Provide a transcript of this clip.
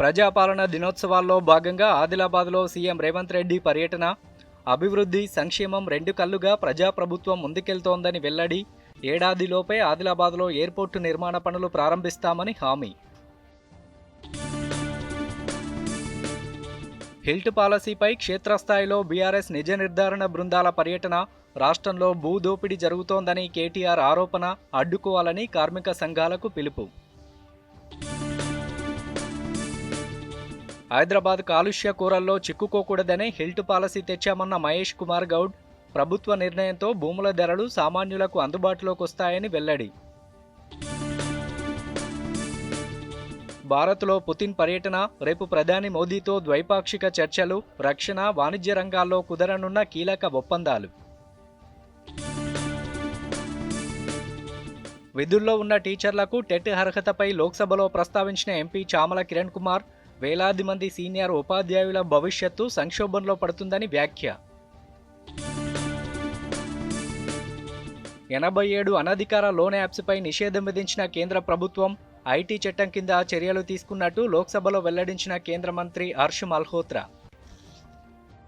ప్రజాపాలన దినోత్సవాల్లో భాగంగా ఆదిలాబాద్లో సీఎం రేవంత్ రెడ్డి పర్యటన అభివృద్ధి సంక్షేమం రెండు కళ్ళుగా ప్రజాప్రభుత్వం ముందుకెళ్తోందని వెల్లడి ఏడాదిలోపే ఆదిలాబాద్లో ఎయిర్పోర్టు నిర్మాణ పనులు ప్రారంభిస్తామని హామీ. హిల్ట్ పాలసీపై క్షేత్రస్థాయిలో బీఆర్ఎస్ నిజ నిర్ధారణ బృందాల పర్యటన రాష్ట్రంలో భూదోపిడీ జరుగుతోందని కేటీఆర్ ఆరోపణ అడ్డుకోవాలని కార్మిక సంఘాలకు పిలుపు. హైదరాబాద్ కాలుష్య కూరల్లో చిక్కుకోకూడదనే హిల్ట్ పాలసీ తెచ్చామన్న మహేష్ కుమార్ గౌడ్ ప్రభుత్వ నిర్ణయంతో భూముల ధరలు సామాన్యులకు అందుబాటులోకి వస్తాయని వెల్లడి. భారత్లో పుతిన్ పర్యటన రేపు ప్రధాని మోదీతో ద్వైపాక్షిక చర్చలు రక్షణ వాణిజ్య రంగాల్లో కుదరనున్న కీలక ఒప్పందాలు. విధుల్లో ఉన్న టీచర్లకు టెట్ అర్హతపై లోక్సభలో ప్రస్తావించిన ఎంపీ చామల కిరణ్ కుమార్ వేలాది మంది సీనియర్ ఉపాధ్యాయుల భవిష్యత్తు సంక్షోభంలో పడుతుందని వ్యాఖ్య. ఎనభై ఏడు అనధికార లోన్ యాప్స్పై నిషేధం విధించిన కేంద్ర ప్రభుత్వం ఐటీ చట్టం కింద చర్యలు తీసుకున్నట్టు లోక్సభలో వెల్లడించిన కేంద్ర మంత్రి హర్ష్ మల్హోత్రా.